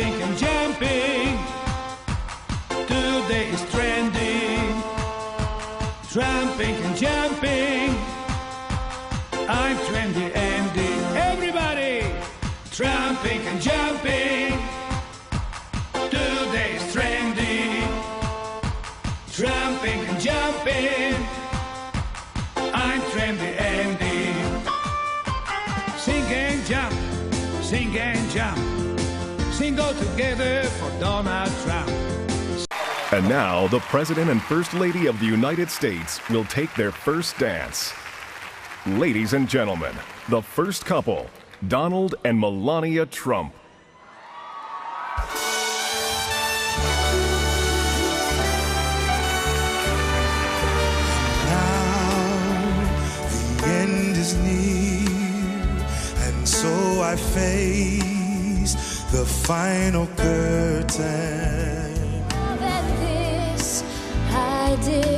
jumping and jumping. Today is trending. Tramping and jumping. I'm trendy Andy. Everybody, tramping and jumping. Today is trending. Tramping and jumping. I'm trendy Andy. Sing and jump, sing and jump. Sing all together for Donald Trump. And now, the President and First Lady of the United States will take their first dance. Ladies and gentlemen, the first couple, Donald and Melania Trump. The end is near, and so I face the final curtain. That this I did.